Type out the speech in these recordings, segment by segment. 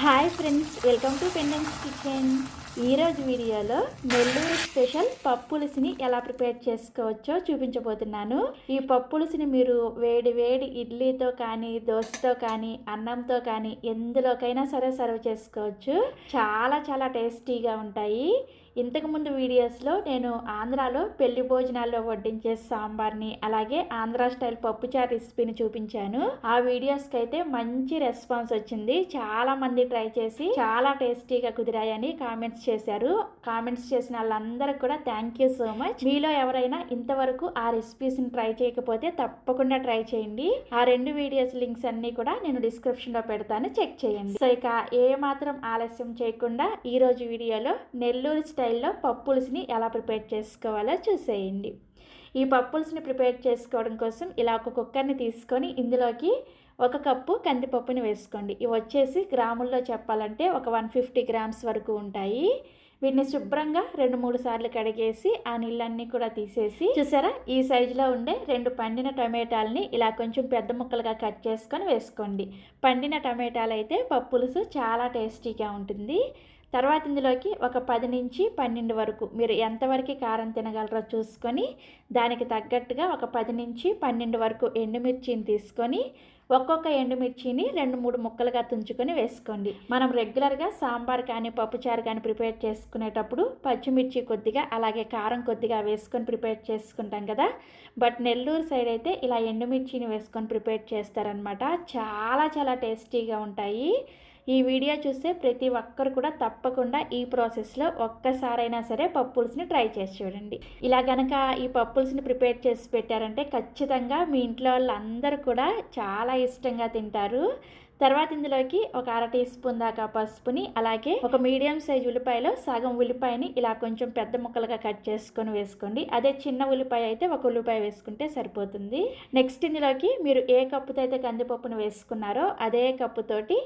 Hi friends welcome to పెండెన్స్ kitchen. ఈరోజు వీడియోలో నెల్లూరు స్పెషల్ పప్పులుసిని ఎలా ప్రిపేర్ చేసుకోవచ్చో చూపించబోతున్నాను. ఈ పప్పులుసిని మీరు వేడి వేడి ఇడ్లీతో కానీ దోశతో కానీ అన్నంతో కానీ ఎందులోకైనా సరే సర్వ్ చేసుకోవచ్చు. చాలా చాలా టేస్టీగా ఉంటాయి. ఇంతకుముందు వీడియోస్లో నేను ఆంధ్రాలో పెళ్ళి భోజనాల్లో వడ్డించే సాంబార్ని అలాగే ఆంధ్రా స్టైల్ పప్పుచారు రెసిపీని చూపించాను. ఆ వీడియోస్కి అయితే మంచి రెస్పాన్స్ వచ్చింది. చాలా మంది ట్రై చేసి చాలా టేస్టీగా కుదిరాయని కామెంట్స్ చేశారు. కామెంట్స్ చేసిన వాళ్ళందరికీ కూడా థ్యాంక్ యూ సో మచ్. మీలో ఎవరైనా ఇంతవరకు ఆ రెసిపీస్ని ట్రై చేయకపోతే తప్పకుండా ట్రై చేయండి. ఆ రెండు వీడియోస్ లింక్స్ అన్నీ కూడా నేను డిస్క్రిప్షన్లో పెడతాను. చెక్ చేయండి. సో ఇక ఏ మాత్రం ఆలస్యం చేయకుండా ఈ రోజు వీడియోలో నెల్లూరు స్టైల్లో పప్పులుసుని ఎలా ప్రిపేర్ చేసుకోవాలో చూసేయండి. ఈ పప్పుల్స్ని ప్రిపేర్ చేసుకోవడం కోసం ఇలా ఒక కుక్కర్ని తీసుకొని ఇందులోకి ఒక కప్పు కందిపప్పుని వేసుకోండి. ఇవి వచ్చేసి గ్రాముల్లో చెప్పాలంటే ఒక వన్ ఫిఫ్టీ గ్రామ్స్ వరకు ఉంటాయి. వీటిని శుభ్రంగా రెండు మూడు సార్లు కడిగేసి ఆ నీళ్ళన్నీ కూడా తీసేసి చూసారా? ఈ సైజులో ఉండే రెండు పండిన టమాటాలని ఇలా కొంచెం పెద్ద ముక్కలుగా కట్ చేసుకొని వేసుకోండి. పండిన టమాటాలు అయితే పప్పులుసు చాలా టేస్టీగా ఉంటుంది. తర్వాత ఇందులోకి ఒక పది నుంచి పన్నెండు వరకు మీరు ఎంతవరకు కారం తినగలరో చూసుకొని దానికి తగ్గట్టుగా ఒక పది నుంచి పన్నెండు వరకు ఎండుమిర్చిని తీసుకొని ఒక్కొక్క ఎండుమిర్చిని రెండు మూడు ముక్కలుగా తుంచుకొని వేసుకోండి. మనం రెగ్యులర్గా సాంబార్ కానీ పప్పుచారు కానీ ప్రిపేర్ చేసుకునేటప్పుడు పచ్చిమిర్చి కొద్దిగా అలాగే కారం కొద్దిగా వేసుకొని ప్రిపేర్ చేసుకుంటాం కదా. బట్ నెల్లూరు సైడ్ అయితే ఇలా ఎండుమిర్చిని వేసుకొని ప్రిపేర్ చేస్తారనమాట చాలా చాలా టేస్టీగా ఉంటాయి. ఈ వీడియో చూస్తే ప్రతి ఒక్కరు కూడా తప్పకుండా ఈ ప్రాసెస్లో ఒక్కసారైనా సరే పప్పుల్స్ని ట్రై చేసి చూడండి. ఇలా గనక ఈ పప్పుల్స్ని ప్రిపేర్ చేసి పెట్టారంటే ఖచ్చితంగా మీ ఇంట్లో వాళ్ళందరూ కూడా చాలా ఇష్టంగా తింటారు. తర్వాత ఇందులోకి ఒక అర టీ స్పూన్ దాకా పసుపుని అలాగే ఒక మీడియం సైజ్ ఉల్లిపాయలో సగం ఉల్లిపాయని ఇలా కొంచెం పెద్ద ముక్కలుగా కట్ చేసుకొని వేసుకోండి. అదే చిన్న ఉల్లిపాయ అయితే ఒక ఉల్లిపాయ వేసుకుంటే సరిపోతుంది. నెక్స్ట్ ఇందులోకి మీరు ఏ కప్పుతో అయితే కందిపప్పును వేసుకున్నారో అదే కప్పుతోటి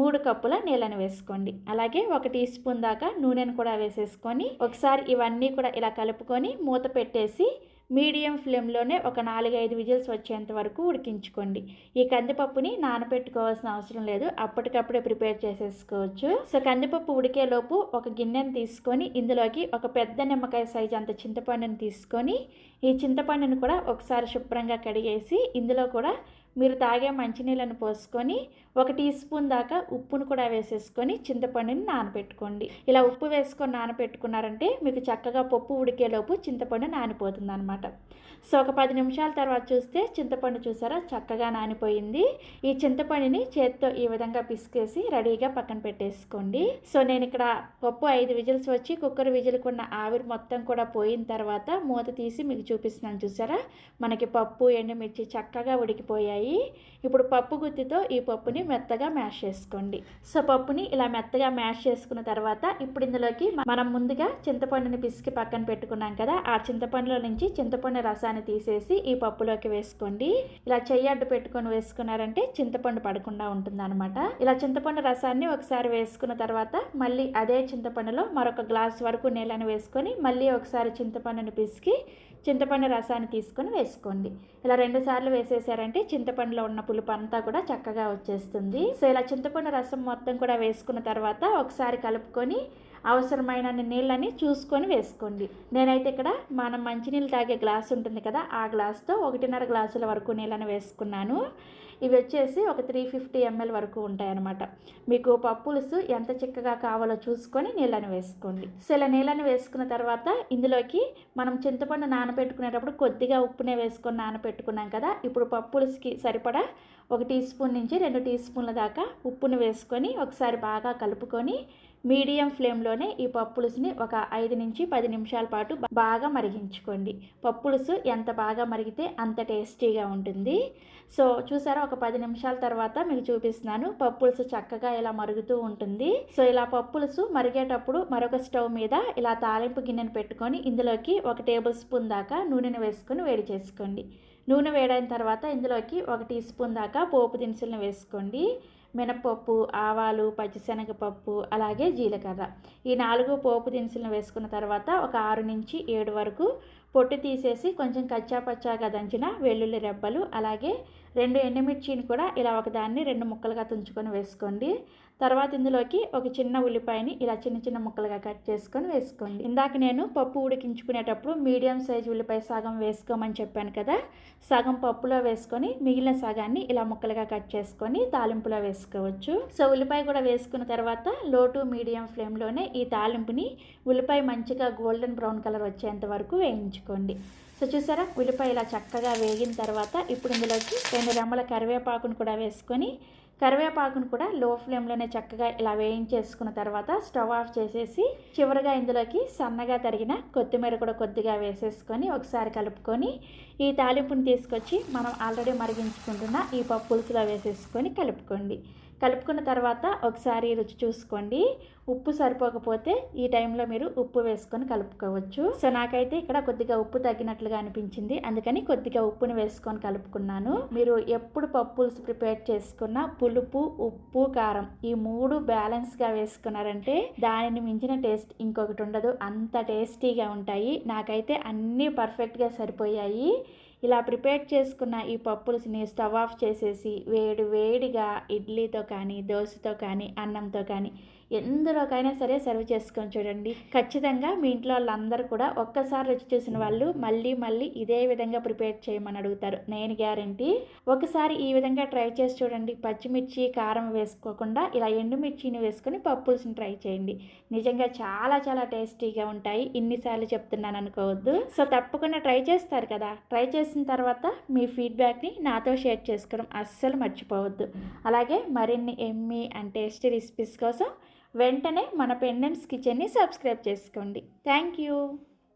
మూడు కప్పుల నీళ్ళని వేసుకోండి. అలాగే ఒక టీ స్పూన్ దాకా నూనెను కూడా వేసేసుకొని ఒకసారి ఇవన్నీ కూడా ఇలా కలుపుకొని మూత పెట్టేసి మీడియం ఫ్లేమ్లోనే ఒక నాలుగైదు విజిల్స్ వచ్చేంత వరకు ఉడికించుకోండి. ఈ కందిపప్పుని నానబెట్టుకోవాల్సిన అవసరం లేదు. అప్పటికప్పుడే ప్రిపేర్ చేసేసుకోవచ్చు. సో కందిపప్పు ఉడికేలోపు ఒక గిన్నెను తీసుకొని ఇందులోకి ఒక పెద్ద నిమ్మకాయ సైజు అంత చింతపండుని తీసుకొని ఈ చింతపండుని కూడా ఒకసారి శుభ్రంగా కడిగేసి ఇందులో కూడా మీరు తాగే మంచినీళ్ళను పోసుకొని ఒక టీ స్పూన్ దాకా ఉప్పును కూడా వేసేసుకొని చింతపండుని నానబెట్టుకోండి ఇలా ఉప్పు వేసుకొని నానబెట్టుకున్నారంటే మీకు చక్కగా పప్పు ఉడికేలోపు చింతపండు నానిపోతుంది అనమాట సో ఒక పది నిమిషాల తర్వాత చూస్తే చింతపండు చూసారా చక్కగా నానిపోయింది. ఈ చింతపండుని చేత్తో ఈ విధంగా పిసికేసి రెడీగా పక్కన పెట్టేసుకోండి. సో నేను ఇక్కడ పప్పు ఐదు విజిల్స్ వచ్చి కుక్కర్ విజిల్కున్న ఆవిరి మొత్తం కూడా పోయిన తర్వాత మూత తీసి మీకు చూపిస్తున్నాను చూసారా? మనకి పప్పు ఎండుమిర్చి చక్కగా ఉడికిపోయాయి. ఇప్పుడు పప్పు గుత్తితో ఈ పప్పుని మెత్తగా మ్యాష్ చేసుకోండి. సో పప్పుని ఇలా మెత్తగా మ్యాష్ చేసుకున్న తర్వాత ఇప్పుడు ఇందులోకి మనం ముందుగా చింతపండుని పిసికి పక్కన పెట్టుకున్నాం కదా ఆ చింతపండులో నుంచి చింతపండు రసాన్ని తీసేసి ఈ పప్పులోకి వేసుకోండి. ఇలా చెయ్యి అడ్డు పెట్టుకొని వేసుకున్నారంటే చింతపండు పడకుండా ఉంటుందన్నమాట. ఇలా చింతపండు రసాన్ని ఒకసారి వేసుకున్న తర్వాత మళ్ళీ అదే చింతపండులో మరొక గ్లాస్ వరకు నీళ్ళని వేసుకొని మళ్ళీ ఒకసారి చింతపండుని పిసికి చింతపండు రసాన్ని తీసుకొని వేసుకోండి. ఇలా రెండు సార్లు వేసేసారంటే చింతపండులో ఉన్న పులుపు అంతా కూడా చక్కగా వచ్చేస్తుంది. సో ఇలా చింతపండు రసం మొత్తం కూడా వేసుకున్న తర్వాత ఒకసారి కలుపుకొని అవసరమైన నీళ్ళని చూసుకొని వేసుకోండి. నేనైతే ఇక్కడ మనం మంచినీళ్ళు తాగే గ్లాస్ ఉంటుంది కదా ఆ గ్లాస్తో ఒకటిన్నర గ్లాసుల వరకు నీళ్ళని వేసుకున్నాను. ఇవి వచ్చేసి ఒక త్రీ ఫిఫ్టీ ఎంఎల్ వరకు ఉంటాయన్నమాట. మీకు పప్పులుసు ఎంత చిక్కగా కావాలో చూసుకొని నీళ్ళని వేసుకోండి. సో ఇలా నీళ్ళని వేసుకున్న తర్వాత ఇందులోకి మనం చింతపండు నానబెట్టుకునేటప్పుడు కొద్దిగా ఉప్పునే వేసుకొని నానబెట్టుకున్నాం కదా ఇప్పుడు పప్పులుసుకి సరిపడా ఒక టీ స్పూన్ నుంచి రెండు టీ స్పూన్ల దాకా ఉప్పును వేసుకొని ఒకసారి బాగా కలుపుకొని మీడియం ఫ్లేమ్లోనే ఈ పప్పులుసుని ఒక ఐదు నుంచి పది నిమిషాల పాటు బాగా మరిగించుకోండి. పప్పులుసు ఎంత బాగా మరిగితే అంత టేస్టీగా ఉంటుంది. సో చూసారా ఒక పది నిమిషాల తర్వాత మీకు చూపిస్తున్నాను పప్పులుసు చక్కగా ఇలా మరుగుతూ ఉంటుంది. సో ఇలా పప్పులుసు మరిగేటప్పుడు మరొక స్టవ్ మీద ఇలా తాలింపు గిన్నెను పెట్టుకొని ఇందులోకి ఒక టేబుల్ స్పూన్ దాకా నూనెను వేసుకొని వేడి చేసుకోండి. నూనె వేడైన తర్వాత ఇందులోకి ఒక టీ స్పూన్ దాకా పోపు దినుసులను వేసుకోండి. మినపప్పు ఆవాలు పచ్చిశనగపప్పు అలాగే జీలకర్ర. ఈ నాలుగు పోపు దినుసులను వేసుకున్న తర్వాత ఒక ఆరు నుంచి ఏడు వరకు పొట్టు తీసేసి కొంచెం కచ్చా పచ్చాగా దంచిన వెల్లుల్లి రెబ్బలు అలాగే రెండు ఎండుమిర్చిని కూడా ఇలా ఒకదాన్ని రెండు ముక్కలుగా తుంచుకొని వేసుకోండి. తర్వాత ఇందులోకి ఒక చిన్న ఉల్లిపాయని ఇలా చిన్న చిన్న ముక్కలుగా కట్ చేసుకొని వేసుకోండి. ఇందాక నేను పప్పు ఉడికించుకునేటప్పుడు మీడియం సైజ్ ఉల్లిపాయ సగం వేసుకోమని చెప్పాను కదా సగం పప్పులో వేసుకొని మిగిలిన సగాన్ని ఇలా ముక్కలుగా కట్ చేసుకొని తాలింపులో వేసుకోవచ్చు. సో ఉల్లిపాయ కూడా వేసుకున్న తర్వాత లో టు మీడియం ఫ్లేమ్లోనే ఈ తాలింపుని ఉల్లిపాయ మంచిగా గోల్డెన్ బ్రౌన్ కలర్ వచ్చేంత వరకు వేయించుకోండి. సో చూసారా? ఉల్లిపాయ ఇలా చక్కగా వేగిన తర్వాత ఇప్పుడు ఇందులోకి రెండు రెమ్మల కరివేపాకును కూడా వేసుకొని కరివేపాకును కూడా లో ఫ్లేమ్లోనే చక్కగా ఇలా వేయించేసుకున్న తర్వాత స్టవ్ ఆఫ్ చేసేసి చివరిగా ఇందులోకి సన్నగా తరిగిన కొత్తిమీర కూడా కొద్దిగా వేసేసుకొని ఒకసారి కలుపుకొని ఈ తాలింపుని తీసుకొచ్చి మనం ఆల్రెడీ మరిగించుకుంటున్న ఈ పప్పు పులుసులో వేసేసుకొని కలుపుకోండి. కలుపుకున్న తర్వాత ఒకసారి రుచి చూసుకోండి. ఉప్పు సరిపోకపోతే ఈ టైంలో మీరు ఉప్పు వేసుకొని కలుపుకోవచ్చు. సో నాకైతే ఇక్కడ కొద్దిగా ఉప్పు తగ్గినట్లుగా అనిపించింది. అందుకని కొద్దిగా ఉప్పుని వేసుకొని కలుపుకున్నాను. మీరు ఎప్పుడు పప్పుల్స్ ప్రిపేర్ చేసుకున్న పులుపు ఉప్పు కారం ఈ మూడు బ్యాలెన్స్గా వేసుకున్నారంటే దానిని మించిన టేస్ట్ ఇంకొకటి ఉండదు. అంత టేస్టీగా ఉంటాయి. నాకైతే అన్నీ పర్ఫెక్ట్గా సరిపోయాయి. ఇలా ప్రిపేర్ చేసుకున్న ఈ పప్పులుని స్టవ్ ఆఫ్ చేసేసి వేడి వేడిగా ఇడ్లీతో కానీ దోశతో కానీ అన్నంతో కానీ ఎందులోకైనా సరే సర్వ్ చేసుకొని చూడండి. ఖచ్చితంగా మీ ఇంట్లో వాళ్ళందరూ కూడా ఒక్కసారి రుచి చూసిన వాళ్ళు మళ్ళీ మళ్ళీ ఇదే విధంగా ప్రిపేర్ చేయమని అడుగుతారు. నేను గ్యారంటీ. ఒకసారి ఈ విధంగా ట్రై చేసి చూడండి. పచ్చిమిర్చి కారం వేసుకోకుండా ఇలా ఎండుమిర్చిని వేసుకొని పప్పుల్స్ని ట్రై చేయండి. నిజంగా చాలా చాలా టేస్టీగా ఉంటాయి. ఇన్నిసార్లు చెప్తున్నాను అనుకోవద్దు. సో తప్పకుండా ట్రై చేస్తారు కదా. ట్రై చేసిన తర్వాత మీ ఫీడ్బ్యాక్ని నాతో షేర్ చేసుకోవడం అస్సలు మర్చిపోవద్దు. అలాగే మరిన్ని ఎమ్మి అండ్ టేస్టీ రెసిపీస్ కోసం వెంటనే మన పెండెంట్స్ కిచెన్ని సబ్స్క్రైబ్ చేసుకోండి. Thank you